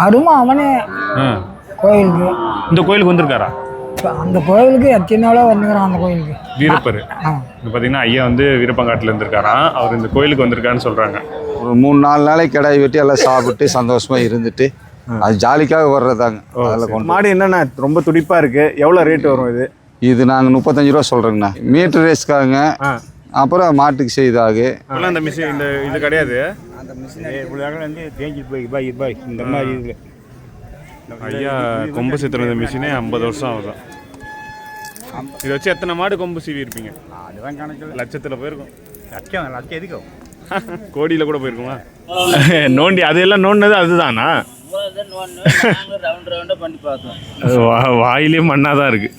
வருமா அவனே? ஆ. கோயிலுக்கு. இந்த கோயிலுக்கு வந்திருக்காரா? இப்ப அந்த கோயிலுக்கு எத்தனை வந்துக்கிறான் அந்த கோயிலுக்கு? வீரப்பர். பார்த்தீங்கன்னா ஐயா வந்து வீரப்பங்காட்டில் இருந்திருக்காராம் அவர் இந்த கோயிலுக்கு வந்திருக்காருன்னு சொல்றாங்க. ஒரு மூணு நாலு நாளைக்கு கிடாய் வெட்டி எல்லாம் சாப்பிட்டு சந்தோஷமா இருந்துட்டு அது ஜாலிக்காக வர்றதாங்க. அதில் கொண்டு மாடு என்னண்ணா ரொம்ப துடிப்பா இருக்கு. எவ்வளவு ரேட் வரும் இது? இது நாங்கள் முப்பத்தஞ்சு ரூபா சொல்கிறோங்கண்ணா மீட்டர் ரேஸ்க்காங்க. அப்புறம் மாட்டுக்கு செய்தாக. இந்த மிஷின் இந்த இது கிடையாது வந்து தேஞ்சு போய் பாய் பாய் இந்த மாதிரி இதில். ஐயா கொம்பு சித்துற இந்த மிஷினே ஐம்பது வருஷம் ஆகுது. இதை வச்சு எத்தனை மாடு கொம்பு சீவி இருப்பீங்க அதுதான் கணக்கில். லட்சத்துல போயிருக்கும். லட்சம் லட்சம் எதுக்கும் கோடியில கூட போயிருக்குமா? நோண்டி அதெல்லாம் நோண்டினது அதுதானா? வாயிலே மண்ணாக தான் இருக்கு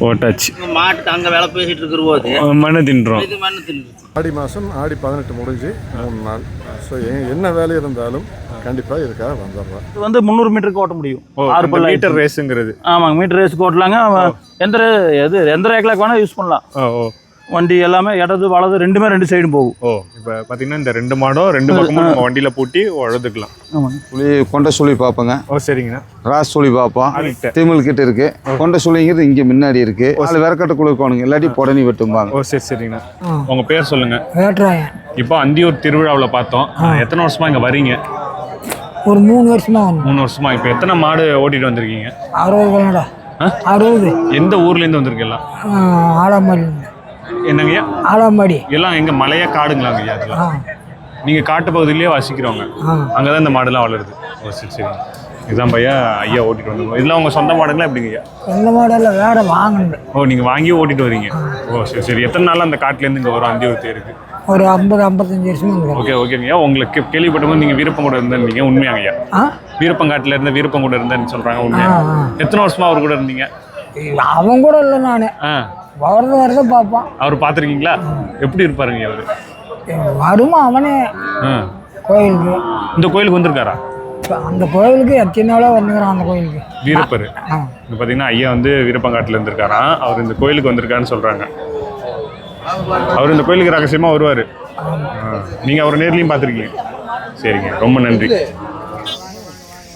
ஐ. போட்டாச்சு மாட்டுக்கு அங்கே வேலை பேசிட்டு இருக்கிற போது மண்ணை தின்றோம். இது மண்ணு தின்னு ஆடி மாதம் ஆடி பதினெட்டு முடிஞ்சு மூணு நாள். ஸோ என்ன வேலை இருந்தாலும் கண்டிப்பாக இதுக்காக வந்துடுறோம். இது வந்து முந்நூறு மீட்டருக்கு ஓட்ட முடியும். ஆறு பல்ல மீட்டர் ரேஸுங்கிறது ஆமாங்க மீட்டர் ரேஸ்க்கு ஓட்டலாங்க. எந்த எது எந்த ரேக்லாக் வேணால் யூஸ் பண்ணலாம். ஓ. வண்டி எல்லாமே இடது வலது ரெண்டுமே ரெண்டு சைடும் போகும். ஓ இப்போ பார்த்தீங்கன்னா இந்த ரெண்டு மாடும் ரெண்டு பக்கமும் நம்ம வண்டியில் பூட்டி உழுதுக்கலாம் ஆமாங்க. சுழி கொண்ட சுழி பார்ப்போங்க ஓ சரிங்கண்ணா ராஸ் சுழி பார்ப்போம். திமிழ் கிட்ட இருக்கு. கொண்ட சுழிங்கிறது இங்கே முன்னாடி இருக்கு. அதில் விறக்கட்டை குளிக்கணுங்க இல்லாட்டி புடனி வெட்டும்பாங்க. ஓ சரி சரிங்கண்ணா உங்கள் பேர் சொல்லுங்க. வேட்டுறாயன் இப்போ அந்தியூர் திருவிழாவில் பார்த்தோம். எத்தனை வருஷமா இங்கே வரீங்க? ஒரு மூணு வருஷமா மூணு வருஷமா. இப்போ எத்தனை மாடு ஓட்டிட்டு வந்திருக்கீங்க? அறுபது அறுபது. எந்த ஊர்லேருந்து வந்திருக்கீங்களா ஆலாம்பாடி என்னங்கய்யா? ஆலாம்பாடி எல்லாம் எங்க மலையா காடுங்களாங்க ஐயா அதெல்லாம் நீங்க காட்டு பகுதியிலேயே வசிக்கிறவங்க. அங்கதான் இந்த மாடுலாம் வளருது. ஓ சரி சரி. இதுதான் பையா ஐயா ஓட்டிட்டு வந்தோம் இதெல்லாம் உங்க சொந்த மாடுங்களா எப்படிங்க ஐயா எந்த மாடலில் வேற வாங்கணும். ஓ நீங்க வாங்கி ஓட்டிட்டு வரீங்க. ஓ சரி சரி. எத்தனை நாள் அந்த காட்டுல இருந்து இங்க வரும் அந்தியூர் தேருக்கு ஒரு ஐம்பது ஐம்பத்தஞ்சு வருஷமா ஓகே ஓகேங்க ஐயா உங்களுக்கு கேள்விப்பட்டவங்க நீங்க வீரப்பன் கூட இருந்தீங்க உண்மையாங்க ஐயா ஆ? வீரப்பங்காட்டுல இருந்து வீரப்பன் கூட இருந்தேன்னு சொல்றாங்க உண்மையா. எத்தனை வருஷமா அவர் கூட இருந்தீங்க? அவன் கூட இல்லை நான். வரது வரத பார்ப்பான். அவர் பார்த்துருக்கீங்களா? எப்படி இருப்பாருங்க அவரு வருமா அவனே? கோயிலுக்கு. இந்த கோயிலுக்கு வந்திருக்காரா? அந்த கோயிலுக்கு எத்தனை நாளாக வந்துக்கிறான் அந்த கோயிலுக்கு? வீரப்பர். இப்போ பார்த்தீங்கன்னா ஐயா வந்து வீரப்பங்காட்டில் இருந்திருக்காராம் அவர் இந்த கோயிலுக்கு வந்திருக்காருன்னு சொல்கிறாங்க அவர் இந்த கோயிலுக்கு ரகசியமாக வருவார். நீங்கள் அவர் நேர்லையும் பார்த்துருக்கீங்க. சரிங்க. ரொம்ப நன்றி.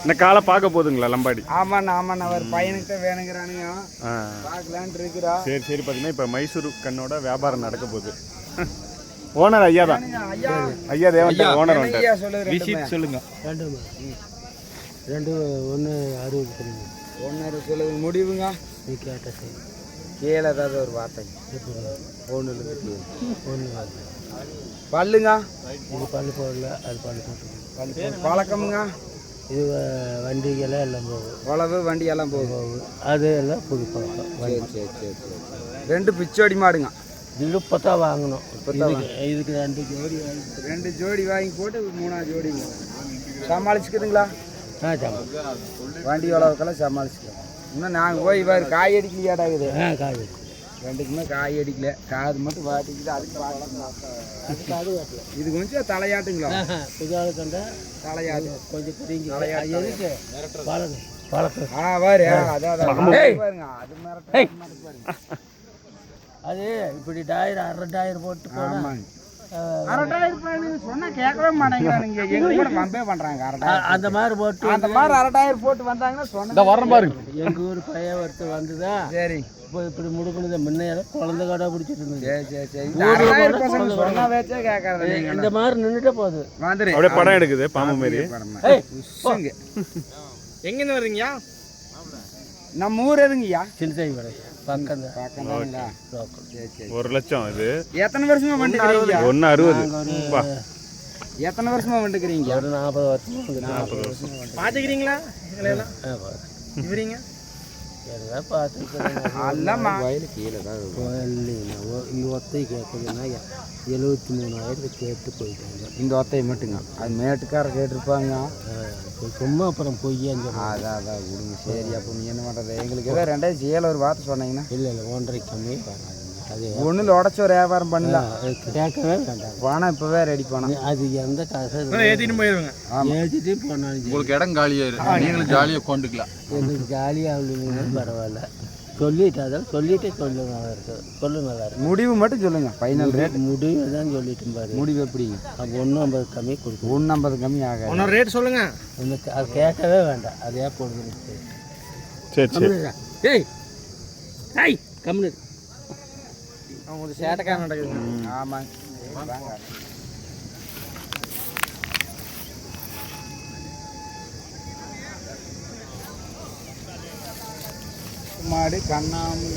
இந்த காலை பார்க்க போதுங்களா லம்பாடி? ஆமாண்ணா ஆமாண்ணா. அவர் பையனுக்கு வேணுங்கிறானுங்க. பார்க்கலான்ட்டு இருக்கிறா. சரி சரி பார்த்தீங்கன்னா இப்போ மைசூர் கண்ணோட வியாபாரம் நடக்க போகுது. ஓனர் ஐயா தான். ஐயா. தேவன் ஓனர் வந்துட்டார். ஐயா சொல்லுங்க சொல்லுங்க. ரெண்டு ஒன்று அறுபது கொடுங்க. ஒன்று சொல்லுங்க முடிவுங்க. நீ கேட்ட சரி. கீழே ஏதாவது ஒரு வார்த்தை. ஒன்று ஒன்று பல்லுங்க. இது பல்லு போடல அது பல்லு போட்டு பழக்கமுங்க. இது வ- வண்டிக்கெல்லாம் எல்லாம் போகும். உழவு வண்டி எல்லாம் போகும். அது எல்லாம் புது பழக்கம் சரி சரி சரி சரி. ரெண்டு பிச்சோடி மாடுங்க இது இப்போ தான் வாங்கணும் இதுக்கு இதுக்கு ரெண்டு ஜோடி வாங்கி ரெண்டு ஜோடி வாங்கி போட்டு மூணாவது ஜோடிங்க. சமாளிச்சுக்குதுங்களா? ஆ சாமி வண்டி உழவுக்கெல்லாம் சமாளிச்சுக்கலாம். இன்னும் நாங்கள் போய் வேறு காய் அடிக்கலையாடாகுது ஆ காய் ரெண்டுக்குமே காய் அடிக்கல. காது மட்டும் வாட்டிக்குது அதுக்கு பார்க்கலாம் இது கொஞ்சம் தலையாட்டுங்களா? புது ஆள் கண்டா தலையாட்டு கொஞ்சம் எதுக்கு பழக்கம் பழக்கம் ஆ பாரு அதான் பாருங்க. அது பாருங்க. அது இப்படி டயர் அரை டயர் போட்டு ஆமாங்க. எங்க அந்த மாதிரி போட்டு அந்த மாதிரி அரட்டாயிரம் போட்டு வந்தாங்கன்னா சொன்னா வர பாருங்க. எங்கள் ஊர் பையன் ஒருத்தர் வந்துதா? சரி. இப்போ இப்படி முடுக்கணுது முன்னையெல்லாம் குழந்தை கடை பிடிச்சிட்டு இருந்தது இந்த மாதிரி நின்றுட்டே போகுது அப்படியே படம் எடுக்குது பாம்பு மாரி உஸ்ஸுங்க எங்கேருந்து வர்றீங்கய்யா நம்ம ஊர் எதுங்கய்யா சின்ன சரி ஒரு லட்சம் இது எத்தனை வருஷமா வந்துக்கிறீங்க ஒன்று அறுபது எத்தனை வருஷமா வந்துக்கிறீங்க ஒரு நாற்பது வருஷம் நாற்பது வருஷம் பாத்துக்கிறீங்களா இவரீங்க எல்லாம் பார்த்துருக்கேன் அல்லம்மா. இங்கே ஒத்தை கேட்குதுன்னா எழுபத்தி மூணாயிரத்துக்கு கேட்டு போயிட்டாங்க. இந்த ஒத்தையை மட்டுங்க அது மேட்டுக்கார கேட்டிருப்பாங்க. சும்மா அப்புறம் சொல்லுவாங்க அதான் அதான் விடுங்க. சரி அப்போ நீ என்ன பண்ணுறது எங்களுக்கு ஏதோ ரெண்டாயிரத்தி ஏழு ஒரு வார்த்தை சொன்னீங்கன்னா. இல்லை இல்லை ஒன்றரை கம்மி ஒன்றில் உடச்சி ஒரு வியாபாரம் பண்ணலாம் கேட்கவே வேண்டாம். பணம் இப்போவே ரெடி பண்ணோம் அது எந்த காசு ஏற்றிட்டு போயிருங்க. ஏற்றிட்டு போனாலும். உங்களுக்கு இடம் காலியாயிரும் நீங்களும் ஜாலியாக கொண்டுக்கலாம் எனக்கு ஜாலியாக பரவாயில்ல. சொல்லிட்டு அதான் சொல்லிட்டே சொல்லு நல்லா இருக்கு சொல்லு நல்லா இருக்கு முடிவு மட்டும் சொல்லுங்க. ஃபைனல் ரேட் முடிவு தான் சொல்லிட்டு பாரு. முடிவு எப்படி? அப்போ ஒன்றும் ஐம்பது கம்மி கொடுக்கும் ஒன்று ஐம்பது கம்மி ஆகாது. ஒன்றும் ரேட் சொல்லுங்க. எனக்கு அது கேட்கவே வேண்டாம். அதே போடுது சரி சரி ஏய் ஹாய் கம்னு உங்களுக்கு சேட்டைக்கார நடக்குது. ஆமாங்க மாடு கண்ணாமூடி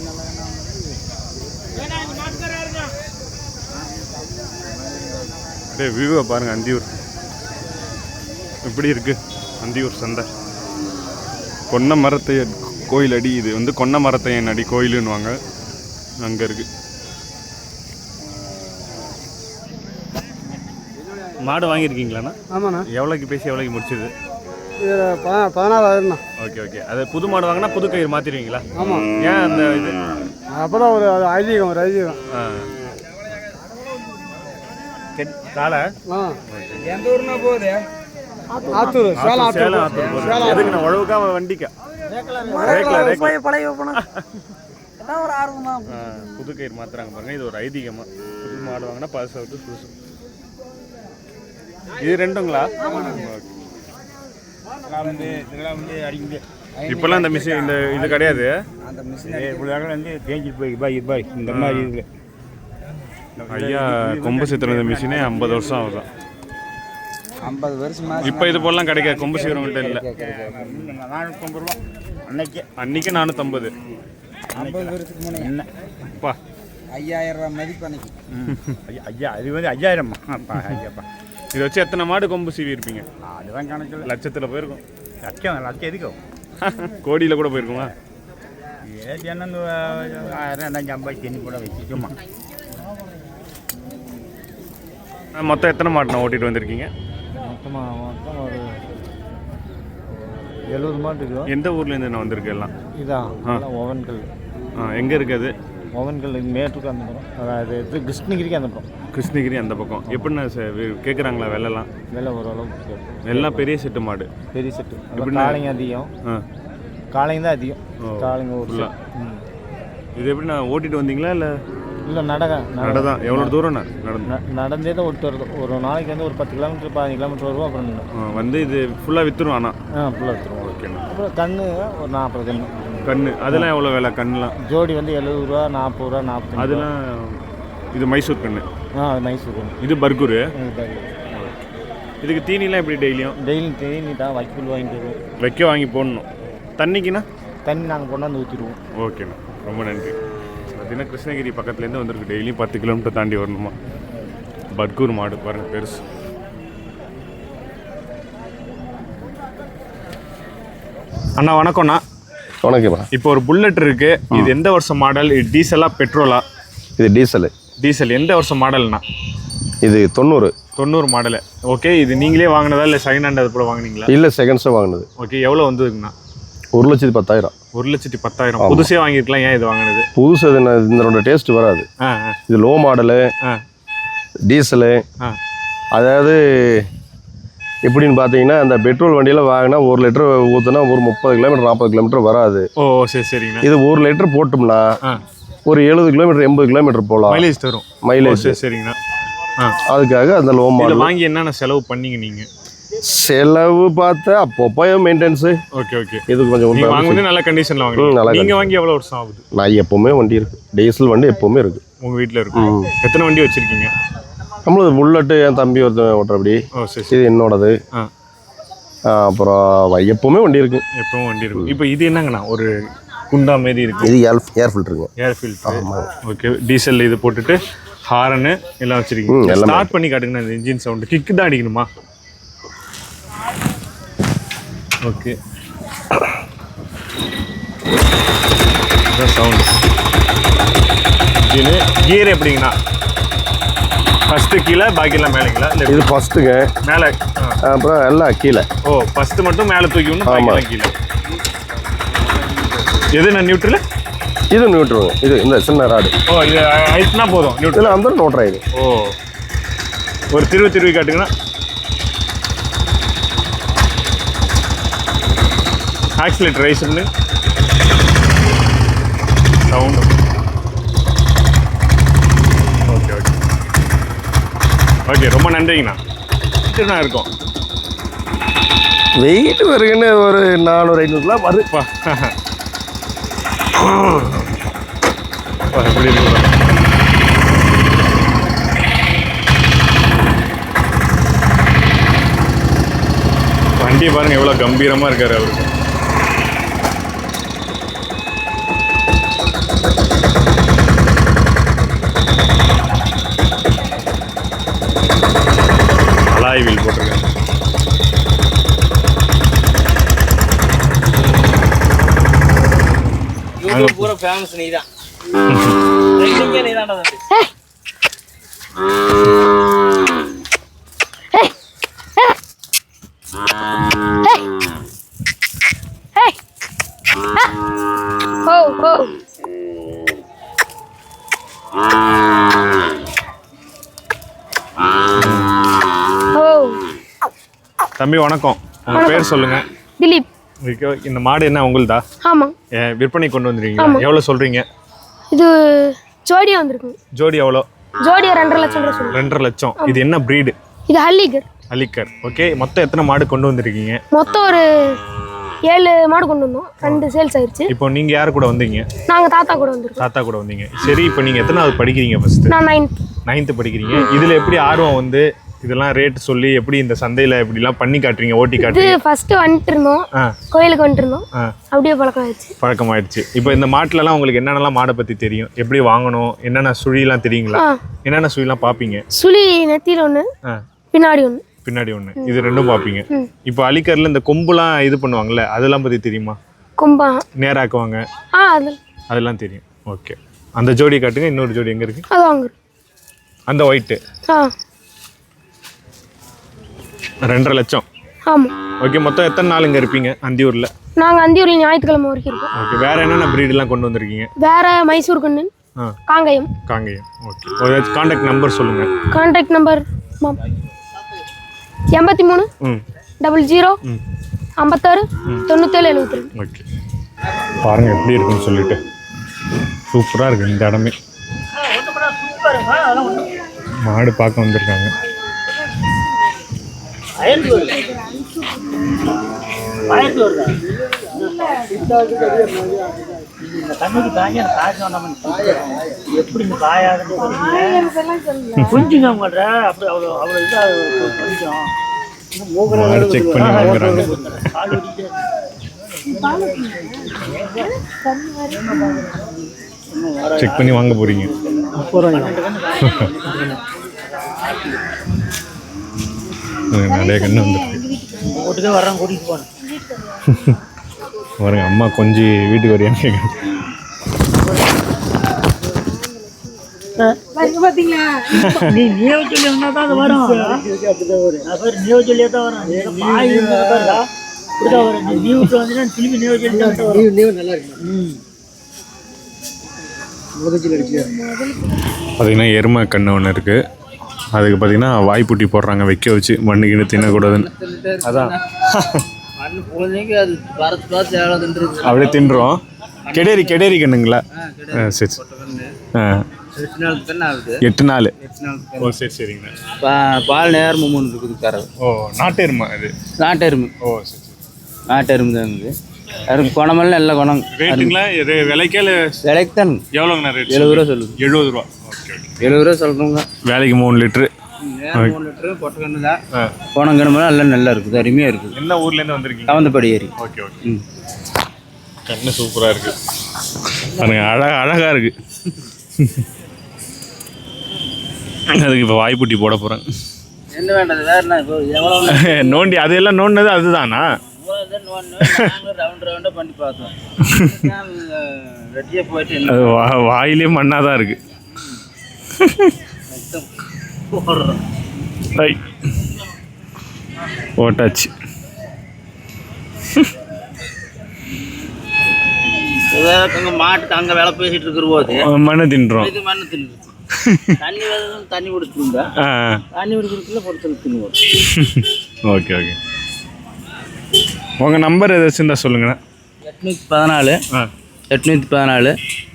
அப்படியே வியூவை பாருங்க அந்தியூர். எப்படி இருக்கு? அந்தியூர் சந்தை. கொன்ன மரத்தை கோயில் அடி இது வந்து கொன்ன மரத்தையன் அடி கோயிலுன்னுவாங்க. அங்கே இருக்குது மாடு வாங்கியிருக்கீங்களாண்ணா? ஆமாண்ணா. எவ்வளோக்கு பேசி எவ்வளோக்கு முடிச்சது? இது பதினாலாயிரம்ண்ணா ஓகே ஓகே. அது புது மாடு வாங்கினா புது கயிறு மாற்றிடுவீங்களா ஆமாம் ஏன் அந்த இது? அப்போ தான் ஒரு ஐதீகம் ஒரு ஐதீகம். ஆ. எந்த ஊர்னா போகுது? ஆத்தூர் சேலம் ஆத்தூர். சேலம். எதுக்கு நான் உழவுக்கா வண்டிக்கா? பழைய புது கயிறு மாத்துறாங்க பாருங்க. இது ஒரு ஐதீகமா. புது மாடு வாங்கினா பழசு புதுசு. இது ரெண்டுங்களா? இப்பெல்லாம் இந்த மிஷின் இந்த இது கிடையாது. அந்த மிஷின் இவ்வளோ வந்து தேஞ்சிட்டு போய் பாய் பாய் இந்த மாதிரி இதில் ஐயா கொம்பு சித்திர இந்த மிஷினே ஐம்பது வருஷம் ஆகுதான் ஐம்பது வருஷமா? இப்போ இது போலாம் கிடைக்காது கொம்பு சீரவங்கள்ட்ட இல்லை. நானூற்றம்பது ரூபா அன்னைக்கு. அன்னைக்கு நானூற்றம்பது ஐம்பது வருஷத்துக்கு முன்னே. என்ன? அப்பா ஐயாயிரம் ரூபாய் மதிப்பு அன்னைக்கு. ஐயா ஐயா இது வந்து ஐயாயிரம்மா. அப்பா ஐயாப்பா. இதை வச்சு எத்தனை மாடு கொம்பு சீவி இருப்பீங்க அதுதான் கணக்கில். லட்சத்தில் போயிருக்கும். லட்சம் லட்சம் எதுக்கும் கோடியில் கூட போயிருக்குமா? ஏற்றி என்ன ஆயிரம் ரெண்டாயிரம் ஐம்பது சென்னி கூட வச்சு சும்மா. மொத்தம் எத்தனை மாடு ஓட்டிட்டு வந்திருக்கீங்க? மொத்தமாக மொத்தம் ஒரு எழுபது மாட்டு இருக்கும் எந்த ஊர்லேருந்து நான் வந்திருக்கு எல்லாம்? இதான் ஆ. ஓவன்கல். எங்கே இருக்குது ஓவன்கல் மேட்டுக்கு அதாவது இது கிருஷ்ணகிரிக்கு அந்த பக்கம் கிருஷ்ணகிரி அந்த பக்கம். எப்படிண்ணா கேட்குறாங்களா வெள்ளலாம் விலை ஓரளவுக்கு. எல்லாம் பெரிய செட்டு மாடு. பெரிய செட்டு. எப்படின்னா? காளைங்க அதிகம். காளைங்க தான் அதிகம். காளைங்க. ம். இது எப்படி நான் ஓட்டிட்டு வந்தீங்களா இல்லை? இல்லை நடக நடதான். எவ்வளோ தூரம்ண்ணா? நடந்து. நடந்தே தான் ஒட்டு வருது ஒரு நாளைக்கு வந்து ஒரு பத்து கிலோமீட்டர் பதினஞ்சு கிலோமீட்டர் வருவோம் அப்புறம் வந்து இது ஃபுல்லாக விற்றுரும் ஆனால் ஆ ஃபுல்லாக எடுத்துருவோம் ஓகேண்ணா. அப்புறம் கண்ணு ஒரு நாற்பது கண்ணு. கண்ணு. அதெல்லாம் எவ்வளோ விலை கண்ணுலாம்? ஜோடி வந்து எழுபது ரூபா நாற்பது ரூபா நாற்பது அதெல்லாம் இது மைசூர் கண்ணு. ஆ மைசூர் இது பர்கூரு? இதுக்கு தீனிலாம் எப்படி டெய்லியும்? டெய்லி தேனி தான் வைக்கோல் வாங்கிட்டு வருவோம். வைக்க வாங்கி போடணும். தண்ணிக்குண்ணா தண்ணி நாங்கள் கொண்டாந்து ஊற்றிடுவோம் ஓகேண்ணா ரொம்ப நன்றி. பார்த்தீங்கன்னா கிருஷ்ணகிரி பக்கத்துலேருந்து வந்திருக்கு. டெய்லியும் பத்து கிலோமீட்டர் தாண்டி வரணுமா? பர்கூர் மாடு பாருங்க பெருசு. அண்ணா வணக்கம்ண்ணா. வணக்கம்மா. இப்போ ஒரு புல்லட் இருக்கு. இது எந்த வருஷம் மாடல்? இது டீசலா பெட்ரோலா? இது டீசலு. டீசல் எந்த வருஷம் மாடல்ண்ணா இது தொண்ணூறு. தொண்ணூறு மாடலு. ஓகே இது நீங்களே வாங்கினதா இல்லை செகண்ட் ஹேண்ட் அது கூட வாங்குனீங்களா? இல்லை செகண்ட்ஸாக வாங்கினது. ஓகே எவ்வளோ வந்ததுங்கண்ணா? ஒரு லட்சத்தி பத்தாயிரம். ஒரு லட்சத்தி பத்தாயிரம். புதுசே வாங்கியிருக்கலாம் ஏன் இது வாங்கினது? புதுசு இது இதனோட டேஸ்ட் வராது. இது லோ மாடலு டீசலு அதாவது எப்படின்னு பார்த்தீங்கன்னா இந்த பெட்ரோல் வண்டியில் வாங்கினா ஒரு லிட்டர் ஊற்றுனா ஒரு முப்பது கிலோமீட்டர் நாற்பது கிலோமீட்டர் வராது. ஓ சரி சரிங்கண்ணா. இது ஒரு லிட்டர் போட்டோம்னா ஒரு எழுபது கிலோமீட்டர் எண்பது கிலோமீட்டர் போகலாம். மைலேஜ் தரும். மைலேஜ் சரி சரிங்கண்ணா. அதுக்காக அந்த லோ மாடல் வாங்கி என்னென்ன செலவு பண்ணீங்க நீங்கள் செலவு பார்த்தா அப்பப்போ மெயின்டெனன்ஸு ஓகே ஓகே. இது கொஞ்சம். வாங்கும்போது நல்ல கண்டிஷனில் ம், வாங்குறீங்க நல்ல நீங்கள் வாங்கி எவ்வளோ வருஷம் ஆகுது? நான் எப்போவுமே வண்டி இருக்கு. டீசல் வண்டி எப்போவுமே இருக்கு. உங்கள் வீட்டில் இருக்கும். எத்தனை வண்டி வச்சுருக்கீங்க? நம்மளது புல்லட்டு என் தம்பி ஒருத்தன் ஓட்டுறபடி. இது என்னோடது. அப்புறம் எப்பவுமே வண்டி இருக்கு. எப்பவும் வண்டி இருக்கும் இப்போ இது என்னங்கண்ணா? ஒரு குண்டா மாரி இருக்கு. இது ஏர் ஏர் ஃபில்டருங்க ஏர் ஃபில்டர் ஓகே டீசல் இது போட்டுட்டு ஹாரனு எல்லாம் வச்சிருக்கீங்க. ஸ்டார்ட் பண்ணி காட்டுங்கண்ணா இந்த இன்ஜின் சவுண்டு கிக்கு தான் அடிக்கணுமா? ஓகே சவுண்ட் இன்ஜினு கியர் எப்படிங்கண்ணா? ஃபஸ்ட்டு கீழே பாக்கியெல்லாம் மேலேங்களா? இல்லை இது ஃபர்ஸ்ட்டுங்க மேலே. அப்புறம் எல்லாம் கீழே. ஓ ஃபஸ்ட்டு மட்டும் மேலே தூக்கி ஆமா. பாக்கியெல்லாம் கீழே. எது நான் நியூட்ரல் இது நியூட்ருங்க இது இந்த சின்ன ராடு ஓ இது ஆயிடுச்சுனா போதும் நியூட்ரல் அந்த நோட்ராயிடு ஓ. ஒரு திருவி திருவி காட்டுங்கண்ணா ஆக்சிலேட்டர் ரைஸ் பண்ணு சவுண்டு ஓகே ஓகே ஓகே ரொம்ப நன்றிங்கண்ணா இருக்கும். வெயிட் வருதுன்னு ஒரு நானூறு ஐநூறுலாம் வருது. பா பா, எப்படி இருக்கு பாருங்க. வண்டியை பாருங்க எவ்வளோ கம்பீரமாக இருக்காரு அவருக்கு அலாய் வீல் போட்டிருக்காரு யூடியூப் பூரா ஃபேமஸ் நீ தான் நீ தான் ஹோ ஹோ ஹோ தம்பி வணக்கம். உங்க பேர் சொல்லுங்க. இந்த மாடு என்ன உங்களுதா? ஆமாம் விற்பனை கொண்டு வந்திருக்கீங்களா? எவ்வளோ சொல்றீங்க? இது ஜோடியாக வந்திருக்கும் ஜோடி எவ்வளோ? ஜோடியா ரெண்டரை லட்சம் ரெண்டரை லட்சம். இது என்ன ப்ரீடு இது ஹல்லிகர். அலிக்கர் ஓகே. மொத்தம் எத்தனை மாடு கொண்டு வந்திருக்கீங்க? மொத்தம் ஒரு ஏழு மாடு கொண்டு வந்தோம். ரெண்டு சேல்ஸ் ஆயிடுச்சு இப்போ நீங்க யார் கூட வந்தீங்க? நாங்கள் தாத்தா கூட வந்திருக்கோம். தாத்தா கூட வந்தீங்க. சரி இப்போ நீங்க எத்தனாவது படிக்கிறீங்க ஃபர்ஸ்ட் நான் நைன்த் நைன்த்து படிக்கிறீங்க. இதுல எப்படி ஆர்வம் வந்து இதெல்லாம் ரேட் சொல்லி எப்படி இந்த சந்தையில இப்படிலாம் பண்ணி காட்டுறீங்க ஓட்டி காட்டுறீங்க? ஃபஸ்ட்டு வந்துட்டு இருந்தோம். கோயிலுக்கு வந்துட்டு இருந்தோம். அப்படியே பழக்கம் ஆயிடுச்சு. பழக்கமாயிடுச்சு. இப்போ இந்த மாட்டுலலாம் உங்களுக்கு என்னென்னலாம் மாடை பத்தி தெரியும்? எப்படி வாங்கணும்? என்னென்ன சுழிலாம் தெரியுங்களா? என்னென்ன சுழிலாம் பார்ப்பீங்க சுழி நெத்தியில் ஒன்று பின்னாடி ஒன்று பின்னாடி ஒன்று இது ரெண்டும் பார்ப்பீங்க. இப்போ அலிக்கரில் இந்த கொம்புலாம் இது பண்ணுவாங்கல்ல அதெல்லாம் பற்றி தெரியுமா? கொம்பா. நேராக்குவாங்க. அதெல்லாம் தெரியும். ஓகே. அந்த ஜோடி காட்டுங்க இன்னொரு ஜோடி எங்கே இருக்கு? அந்த ஒயிட்டு ரெண்டரை லட்சம். ஆமாம் ஓகே மொத்தம் எத்தனை நாள் இங்கே இருப்பீங்க? அந்தியூரில்? நாங்கள் அந்தியூரில் ஞாயிற்றுக்கிழமை வரைக்கும் இருக்கோம். ஓகே வேற என்னென்ன ப்ரீடெலாம் கொண்டு வந்திருக்கீங்க? வேற மைசூர் கண்ணு காங்கயம். காங்கேயம். ஓகே ஒரு காண்டாக்ட் நம்பர் சொல்லுங்கள் கான்டாக்ட் நம்பர் எண்பத்தி மூணு டபுள் ஜீரோ. ஐம்பத்தாறு தொண்ணூத்தேழு எழுபத்தி ரெண்டு ஓகே பாருங்கள் எப்படி இருக்குன்னு சொல்லிட்டு. சூப்பராக இருக்கு இந்த இடமே. மாடு பார்க்க வந்திருக்காங்க. தண்ணிக்கு தாங்கி அந்த காசு வேண்டாம் எப்படி இந்த காயாதுன்னு புரிஞ்சுங்க உங்கள்கிட்ட அப்படி அவ்வளோ அவ்வளோ இதாக கொஞ்சம் செக் பண்ணி வாங்குறாங்க. செக் பண்ணி வாங்க போறீங்க. நிறைய கண்ணு வந்துருக்கு. வர்றேன் கூட்டிகிட்டு போனேன் பாருங்க அம்மா கொஞ்சம் வீட்டுக்கு வரையான்னு கேட்குறேன் நீ நீயோ சொல்லி வந்தா தான் அது வரும். நான் பேர் நீயோ சொல்லியே தான் வரும். பாய் இருந்தா பாருடா இப்படிதான் வரும். நீ நீ விட்டு வந்தீங்கன்னா திரும்பி நீயோ சொல்லி தான் வரும். பார்த்தீங்கன்னா எருமை கண்ணு ஒன்று இருக்குது அதுக்கு பார்த்தீங்கன்னா வாய்ப்புட்டி போடுறாங்க வைக்க வச்சு மண்ணு கிணு தின்னக்கூடாதுன்னு. அதான். அப்படியே தின்றோம். கெடேரி கெடேரி கண்ணுங்களா? சரி. ஆ. எட்டு நாள் ஓ சரி சரிங்கண்ணா. பால் நேரமும் மூணு இருக்குது கறவை ஓ நாட்டு எருமை அது. நாட்டெருமை. ஓ சரி சரி. நாட்டெருமை தான் குணமெல்லாம் நல்ல குணம் ரேட்டுங்களா? இது விலைக்கே விலைக்கு தான் எவ்வளோங்கண்ணா ரேட் எழுபது ரூபா சொல்லுது. எழுபது ரூபா. எழுபது ரூபா சொல்கிறோங்க வேலைக்கு மூணு லிட்ரு. மூணு லிட்டரு பொட்டக்கண்ணு தான் ஆ. குணங்கணுமெல்லாம் எல்லாம் நல்லா இருக்குது அருமையாக இருக்குது. என்ன ஊர்லேருந்து வந்திருக்கீங்க? கவந்தப்படி ஏரி. Okay okay. ம். கண்ணு சூப்பராக இருக்கு. பாருங்க அழகா அழகா இருக்கு. அதுக்கு இப்போ வாய்ப்புட்டி போட போகிறேன் என்ன வேண்டது வேற நோண்டி அதெல்லாம் நோண்டினது அதுதானா? வாயிலே மண்ணாக தான் இருக்கு அங்கே மாட்டுக்கு அங்கே வேலை பேசிட்டு இருக்கிற போது மண்ணை தின்றோம். இது மண்ணு தின்னு தண்ணி தண்ணி குடிச்சுருந்தா தண்ணி குடிக்கிறதுக்குள்ள பொறுத்தல் தின்னுவோம். Okay okay. உங்கள் நம்பர் ஏதாச்சும் இருந்தால் சொல்லுங்கண்ணா எட்நூற்றி பதினாலு ஆ. எட்நூற்றி பதினாலு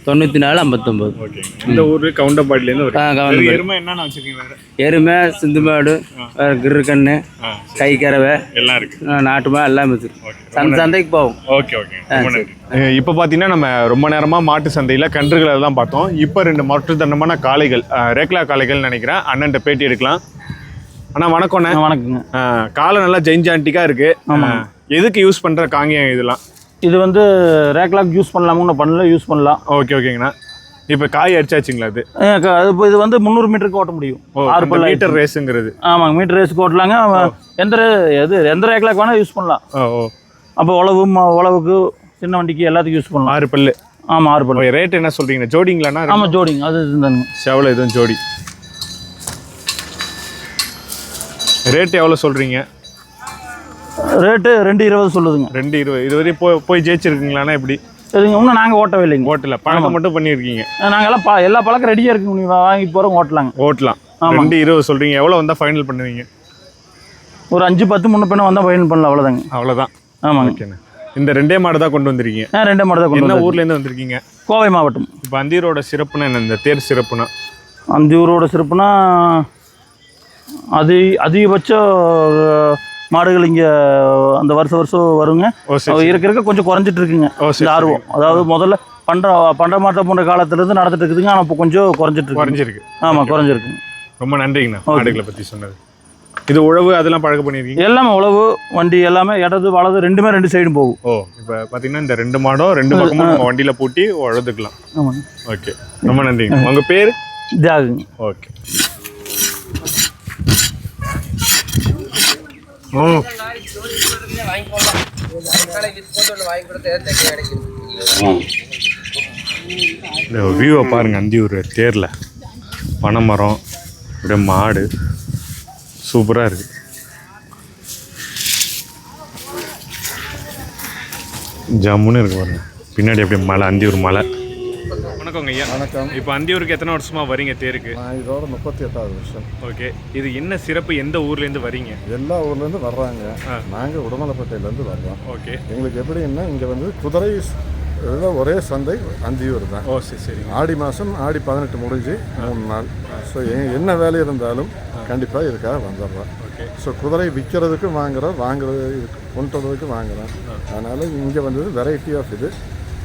தொண்ணூற்றி நாலு ஐம்பத்தொம்போது. ஓகே இந்த ஊர் கவுண்டம்பாடிலேருந்து ஆ, ஒரு கவுண்டம்பாடி. எருமை என்னென்ன வச்சுருக்கீங்க வேறு? எருமை சிந்துமாடு கிருக்கண்ணு கை கறவை எல்லாம் இருக்குது ஆ, நாட்டு மாடு எல்லாமே வச்சுருக்கு சந்தை சந்தைக்கு போவோம். ஓகே ஓகே ரொம்ப நன்றி. இப்போ பார்த்தீங்கன்னா நம்ம ரொம்ப நேரமாக மாட்டு சந்தையில் கன்றுகளை தான் பார்த்தோம். இப்போ ரெண்டு மாற்றுத்தனமான காளைகள் அஹ், ரேக்லா காளைகள்னு நினைக்கிறேன். அண்ணன்ட்ட பேட்டி எடுக்கலாம். அண்ணா வணக்கம்ண்ணே. வணக்கங்க அஹ், காலை நல்லா ஜெயின்ஜான்டிக்காக இருக்கு. ஆமாங்க. அஹ், எதுக்கு யூஸ் பண்ணுற காங்கியம் இதெல்லாம்? இது வந்து ரேக்லாக் யூஸ் பண்ணலாமுன்னு பண்ணல யூஸ் பண்ணலாம். ஓகே ஓகேங்கண்ணா. இப்போ காய் அடிச்சாச்சுங்களா அது இப்போ இது வந்து முந்நூறு மீட்டருக்கு ஓட்ட முடியும். ஆறு பல்ல மீட்டர் ரேஸுங்கிறது. ஆமாங்க மீட்டர் ரேஸுக்கு ஓட்டலாங்க. எந்த ரே- எது எந்த ரேக்லாக் வேணால் யூஸ் பண்ணலாம். ஓ அப்போ உழவு உழவுக்கு சின்ன வண்டிக்கு எல்லாத்துக்கும் யூஸ் பண்ணலாம். ஆறு பல்லு. ஆமாம் ஆறு பல்ல. ரேட் என்ன சொல்றீங்க? ஜோடிங்களாண்ணா? ஆமாம் ஜோடிங்க. அது இருந்தாங்க செவல எதுவும் ஜோடி. ரேட் எவ்வளோ சொல்றீங்க? ரேட்டு ரெண்டு இருபது சொல்லுதுங்க. ரெண்டு இருபது. இது வரையும் போய் போய் ஜெயிச்சிருக்கீங்களாண்ணா எப்படி? சரிங்க இன்னும் நாங்கள் ஓட்டவே இல்லைங்க. ஓட்டல. பழக்கம் மட்டும் பண்ணியிருக்கீங்க. நாங்கள் எல்லாம் ப எல்லா பழக்கம் ரெடியாக இருக்குங்க நீங்கள் வாங்கிட்டு போகிறோம் ஓட்டலாங்க. ஓட்டலாம். ஆமாம். ரெண்டு இருபது சொல்றீங்க. எவ்வளோ வந்தால் ஃபைனல் பண்ணுவீங்க? ஒரு அஞ்சு பத்து முன்ன பின்ன வந்தால் பயன் பண்ணலாம் அவ்வளோதாங்க அவ்வளோதான் ஆமாங்க. ஓகேண்ணா. இந்த ரெண்டே மாடு தான் கொண்டு வந்திருக்கீங்க. ஆ ரெண்டே மாடு தான் கொண்டு என்ன ஊர்லேருந்து வந்திருக்கீங்க? கோவை மாவட்டம். இப்போ அந்தீரோட சிறப்புனா என்ன? இந்த தேர் சிறப்புனா? அந்த ஊரோட சிறப்புனா அது அதிகபட்ச அஹ், மாடுகள் இங்கே அந்த வருஷம் வருஷம் வருங்க. இருக்க இருக்க கொஞ்சம் குறைஞ்சிட்டு இருக்குங்க. இந்த ஆர்வம். அதாவது முதல்ல பண்ட பண்ட மாட்டம் போன்ற காலத்துலேருந்து நடந்துட்டு இருக்குதுங்க. ஆனால் இப்போ கொஞ்சம் குறைஞ்சிட்டு குறைஞ்சிருக்கு. ஆமாம் குறைஞ்சிருக்குங்க. ரொம்ப நன்றிங்கண்ணா. மாடுகளை பற்றி சொன்னது. இது உழவு அதெல்லாம் பழக்க பண்ணியிருக்கீங்க எல்லாமே உழவு வண்டி எல்லாமே இடது வலது ரெண்டுமே ரெண்டு சைடும் போகும். ஓ இப்போ பார்த்தீங்கன்னா இந்த ரெண்டு மாடும் ரெண்டு பக்கமும் நம்ம வண்டியில் பூட்டி உழுதுக்கலாம். ஓகே ரொம்ப நன்றிங்க. உங்கள் பேர்? தியாகுங்க. ஓகே. இந்த வியூவை பாருங்க அந்தியூர் தேரில். பனைமரம் அப்படியே மாடு. சூப்பராக இருக்கு. ஜம்முன்னு இருக்கு பாருங்க. பின்னாடி அப்படியே மலை அந்தியூர் மலை. வணக்கங்க ஐயா. வணக்கம். இப்போ அந்தியூருக்கு எத்தனை வருஷமா வரீங்க தேருக்கு? நான் இதோட முப்பத்தி எட்டாவது வருஷம். ஓகே. இது என்ன சிறப்பு? எந்த ஊர்லேருந்து வரீங்க? எல்லா ஊர்லேருந்து வர்றாங்க. நாங்கள் உடமலைப்பேட்டையிலேருந்து வர்றோம். ஓகே. எங்களுக்கு எப்படின்னா இங்கே வந்து குதிரை ஒரே சந்தை அந்தியூர் தான். ஓ சரி சரிங்க ஆடி மாதம் ஆடி பதினெட்டு முடிஞ்சு மூணு நாள். ஸோ என்ன வேலை இருந்தாலும் கண்டிப்பாக இதுக்காக வந்துடுறோம் ஓகே. ஸோ குதிரை விற்கிறதுக்கும் வாங்குறோம் வாங்குறது கொண்டு வரதுக்கு வாங்குறோம் அதனால் இங்கே வந்தது வெரைட்டி ஆஃப் இது.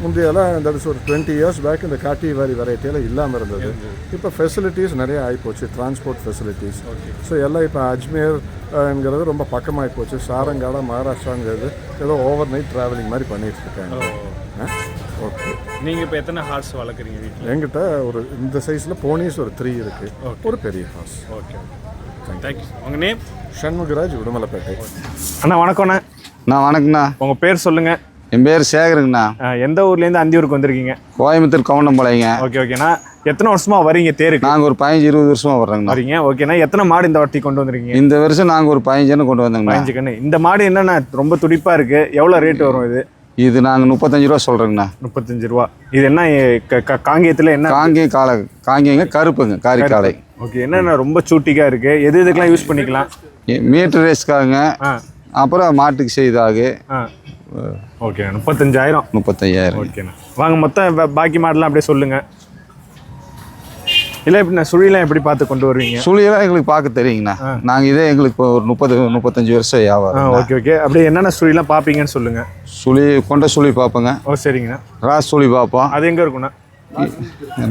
முந்தையெல்லாம் இந்த ஒரு டுவெண்ட்டி இயர்ஸ் பேக் இந்த காட்டி வாரி வெரைட்டியெல்லாம் இல்லாமல் இருந்தது. இப்போ ஃபெசிலிட்டிஸ் நிறைய ஆகிப்போச்சு டிரான்ஸ்போர்ட் ஃபெசிலிட்டிஸ் ஸோ எல்லாம் இப்போ அஜ்மீர் ங்கிறது ரொம்ப பக்கமாகி போச்சு சாரங்காடா மகாராஷ்டிராங்கிறது ஏதோ ஓவர் நைட் ட்ராவலிங் மாதிரி பண்ணிட்டு இருக்காங்க ஓகே நீங்கள் இப்போ எத்தனை ஹார்ஸ் வளர்க்குறீங்க வீட்டில் என்கிட்ட ஒரு இந்த சைஸில் போனீஸ் ஒரு த்ரீ இருக்குது ஒரு பெரிய ஹார்ஸ் ஓகே தேங்க்யூ உங்கள் நேம் ஷண்முகராஜ் உடுமலைப்பேட்டை. அண்ணா வணக்கம்ண்ணா நான் வணக்கண்ணா உங்கள் பேர் சொல்லுங்கள் என் பேர் சேகருங்கண்ணா. எந்த ஊர்லேருந்து அந்தியூருக்கு வந்திருக்கீங்க? கோயம்புத்தூர் கவுண்டம்பாளையங்க. ஓகே ஓகேண்ணா. எத்தனை வருஷமா வரீங்க தேருக்கு? நாங்கள் ஒரு பதினஞ்சு இருபது வருஷமா வர்றோங்கண்ணா. வரீங்க. ஓகேண்ணா. எத்தனை மாடு இந்த வாட்டி கொண்டு வந்திருக்கீங்க? இந்த வருஷம் நாங்கள் ஒரு பதினஞ்சு கொண்டு வந்தோங்கண்ணா. பதினஞ்சு கண்ணு. இந்த மாடு என்னண்ணா? ரொம்ப துடிப்பா இருக்கு. எவ்வளோ ரேட் வரும் இது? இது நாங்கள் முப்பத்தஞ்சு ரூபா சொல்கிறோங்கண்ணா முப்பத்தஞ்சு ரூபா. இது என்ன காங்கேயத்துல என்ன? காங்கேயம் காளை காங்கேயங்க கருப்புங்க காரி காளை. ஓகே என்னண்ணா? ரொம்ப சூட்டிக்கா இருக்கு. எது இதுக்கெல்லாம் யூஸ் பண்ணிக்கலாம்? மீட்டர் ரேஸ்க்காக ஆ. அப்புறம் மாட்டுக்கு செய்தாக. ஓகே முப்பத்தஞ்சாயிரம். முப்பத்தையாயிரம் ஓகேண்ணா வாங்க மொத்தம் பாக்கி மாடெல்லாம் அப்படியே சொல்லுங்க. இல்லை எப்படி நான் சுழிலாம் எப்படி பார்த்து கொண்டு வருவீங்க? சுழியெல்லாம் எங்களுக்கு பார்க்க தெரியுங்கண்ணா. நாங்கள் இதே எங்களுக்கு ஒரு முப்பது முப்பத்தஞ்சு வருஷம் வியாபாரம் ஓகே ஓகே. அப்படியே என்னென்ன சுழிலாம் பார்ப்பீங்கன்னு சொல்லுங்க. சுழி கொண்ட சுழி பார்ப்போங்க. ஓ சரிங்கண்ணா. ராஸ் சுழி பார்ப்போம். அது எங்கே இருக்குண்ணா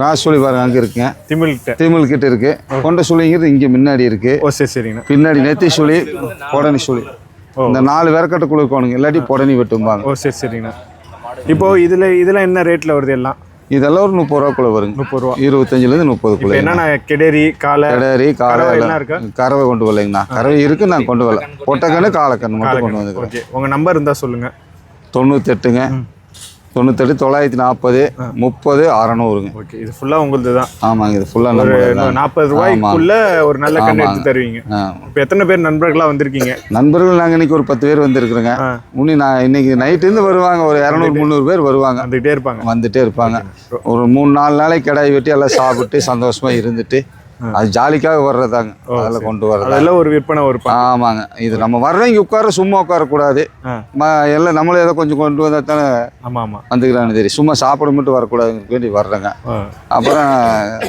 ராஸ் சுழி பாருங்க அங்கே இருக்குங்க திமிழ்கிட்ட திமிழ் கிட்ட இருக்கு. கொண்ட சுழிங்கிறது இங்கே முன்னாடி இருக்கு. ஓ சரி சரிங்கண்ணா. பின்னாடி நெத்தி சுழி புடனி சுழி. இந்த நாலு விரக்கட்டை குளிக்கணுங்க இல்லாட்டி புடனி வெட்டும்பாங்க. ஓ சரி சரிங்கண்ணா. இப்போ இதில் இதெல்லாம் என்ன ரேட்டில் வருது எல்லாம்? இதெல்லாம் ஒரு முப்பது ரூபாக்குள்ள வருங்க. முப்பது ரூபா. இருபத்தஞ்சிலேருந்து இப்போ முப்பதுக்குள்ள என்னென்ன கெடேரி காலை கிடரி காலை எல்லாம்? கறவை கொண்டு வரலைங்கண்ணா. கறவை இருக்கு நான் கொண்டு வரல. பொட்டக்கண்ணு காலக்கண்ணு மட்டும் கொண்டு ஓகே. உங்கள் நம்பர் இருந்தால் சொல்லுங்கள் தொண்ணூத்தெட்டுங்க. தொண்ணூத்தெட்டு தொள்ளாயிரத்தி நாற்பது முப்பது அறநூறுங்க. ஓகே இது ஃபுல்லாக உங்களுது தான் ஆமாங்க இது ஃபுல்லாக ஒரு நாற்பது ரூபாய்க்குள்ள ஒரு நல்ல கண்ணு. எடுத்து தருவீங்க. இப்போ எத்தனை பேர் நண்பர்களாக வந்திருக்கீங்க? நண்பர்கள் நாங்கள் இன்னைக்கு ஒரு பத்து பேர் வந்திருக்கிறோங்க. இன்னும் நான் இன்னைக்கு நைட்லேருந்து வருவாங்க ஒரு இரநூறு முந்நூறு பேர் வருவாங்க. வந்துகிட்டே இருப்பாங்க. வந்துட்டே இருப்பாங்க. ஒரு மூணு நாலு நாளைக்கு கிடாய் வெட்டி எல்லாம் சாப்பிட்டு சந்தோஷமா இருந்துட்டு அது ஜாலிக்காக வர்றதாங்க. அதில் கொண்டு வர்றது? அதெல்லாம் ஒரு விற்பனை ஒரு ப- ஆமாங்க. இது நம்ம வர்றவங்க உட்கார சும்மா உட்காரக்கூடாது. எல்லாம் நம்மளும் ஏதோ கொஞ்சம் கொண்டு வந்தால் தானே ஆமா ஆமா. வந்துக்கலாம்னு தெரியும் சும்மா சாப்பிட மட்டும் வரக்கூடாதுன்னு வேண்டி வர்றேங்க. அப்புறம்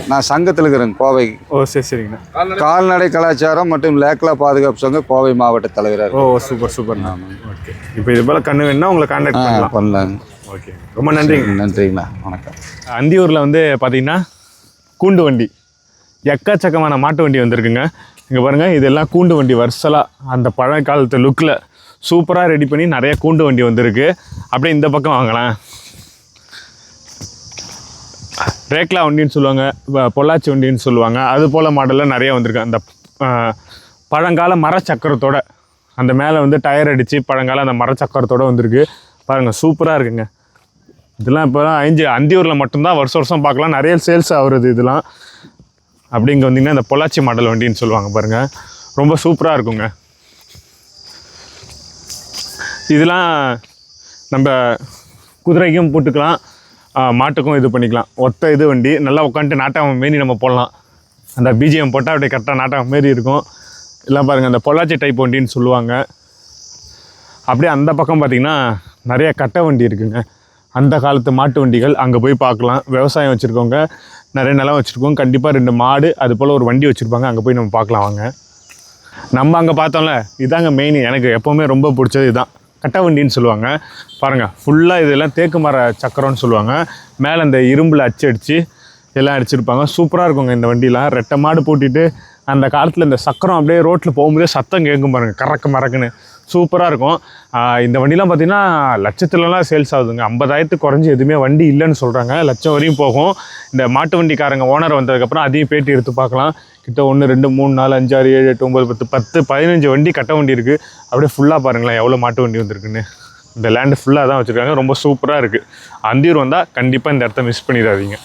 நான் சங்கத்தில் இருக்கிறேங்க கோவை. ஓ சரி சரிங்கண்ணா. கால்நடை கலாச்சாரம் மற்றும் லேக்லா பாதுகாப்பு சங்கம் கோவை மாவட்ட தலைவராக ஓ சூப்பர் சூப்பர்ண்ணா ஓகே. இப்போ இது போல கண்ணு வேணும்னா உங்களை கான்டாக்ட் பண்ணலாம். பண்ணலாங்க. ஓகே. ரொம்ப நன்றிங்க. நன்றிங்கண்ணா. வணக்கம். அந்தியூரில் வந்து பார்த்தீங்கன்னா கூண்டு வண்டி. எக்கச்சக்கமான மாட்டு வண்டி வந்திருக்குங்க. இங்கே பாருங்கள் இதெல்லாம் கூண்டு வண்டி வர்சலாக அந்த பழைய காலத்து லுக்கில் சூப்பராக ரெடி பண்ணி நிறைய கூண்டு வண்டி வந்திருக்கு. அப்படியே இந்த பக்கம் வாங்கலாம். ரேக்லா வண்டின்னு சொல்லுவாங்க பொள்ளாச்சி வண்டின்னு சொல்லுவாங்க. அது போல் மாடலில் நிறைய வந்திருக்கு. அந்த பழங்கால மரச்சக்கரத்தோட அந்த மேலே வந்து டயர் அடித்து பழங்கால அந்த மரச்சக்கரத்தோடு வந்திருக்கு. பாருங்கள் சூப்பராக இருக்குங்க. இதெல்லாம் இப்போ அஞ்சு அந்தியூரில் மட்டும்தான் வருஷம் வருஷம் பார்க்கலாம். நிறைய சேல்ஸ் ஆகுறது இதெல்லாம். அப்படி இங்கே வந்தீங்கன்னா இந்த பொள்ளாச்சி மாடல் வண்டின்னு சொல்லுவாங்க பாருங்கள் ரொம்ப சூப்பராக இருக்குங்க. இதெல்லாம் நம்ம குதிரைக்கும் போட்டுக்கலாம். மாட்டுக்கும் இது பண்ணிக்கலாம். ஒத்த இது வண்டி. நல்லா உட்காந்துட்டு நாட்டகம் மாரி நம்ம போடலாம். அந்த பிஜிஎம் போட்டால் அப்படியே கரெக்டாக நாட்டகம் மாரி இருக்கும். எல்லாம் பாருங்கள் அந்த பொள்ளாச்சி டைப் வண்டின்னு சொல்லுவாங்க. அப்படியே அந்த பக்கம் பார்த்தீங்கன்னா நிறைய கட்டை வண்டி இருக்குங்க. அந்த காலத்து மாட்டு வண்டிகள் அங்கே போய் பார்க்கலாம். விவசாயம் வச்சுருக்கவங்க நிறைய நிலம் வச்சுருக்கோம். கண்டிப்பாக ரெண்டு மாடு அது போல் ஒரு வண்டி வச்சுருப்பாங்க. அங்கே போய் நம்ம பார்க்கலாம் வாங்க. நம்ம அங்கே பார்த்தோம்ல இதாங்க மெயின் எனக்கு எப்போவுமே ரொம்ப பிடிச்சது இதுதான் கட்ட வண்டின்னு சொல்லுவாங்க. பாருங்கள் ஃபுல்லாக இதெல்லாம் தேக்கு மர சக்கரம்னு சொல்லுவாங்க. மேலே இந்த இரும்பில் அச்சு அடித்து எல்லாம் அடிச்சிருப்பாங்க. சூப்பராக இருக்குங்க இந்த வண்டிலாம். ரெட்டை மாடு பூட்டிட்டு அந்த காலத்தில் இந்த சக்கரம் அப்படியே ரோட்டில் போகும்போதே சத்தம் கேட்கும் பாருங்கள் கறக்கு மறக்குன்னு. சூப்பராக இருக்கும். இந்த வண்டிலாம் பார்த்தீங்கன்னா லட்சத்துலலாம் சேல்ஸ் ஆகுதுங்க. ஐம்பதாயிரத்துக்கு குறைஞ்சி எதுவுமே வண்டி இல்லைன்னு சொல்கிறாங்க லட்சம் வரையும் போகும். இந்த மாட்டு வண்டிக்காரங்க ஓனர் வந்ததுக்கப்புறம் அதையும் பேட்டி எடுத்து பார்க்கலாம். கிட்ட ஒன்று ரெண்டு மூணு நாலு அஞ்சு ஆறு ஏழு எட்டு ஒம்பது பத்து பத்து பதினஞ்சு வண்டி கட்ட வண்டி இருக்குது அப்படியே ஃபுல்லாக பாருங்களேன் எவ்வளோ மாட்டு வண்டி வந்திருக்குன்னு. இந்த லேண்டு ஃபுல்லாக தான் வச்சுருக்காங்க. ரொம்ப சூப்பராக இருக்குது அந்தியூர் வந்தால் கண்டிப்பாக இந்த இடத்த மிஸ் பண்ணிடாதீங்க.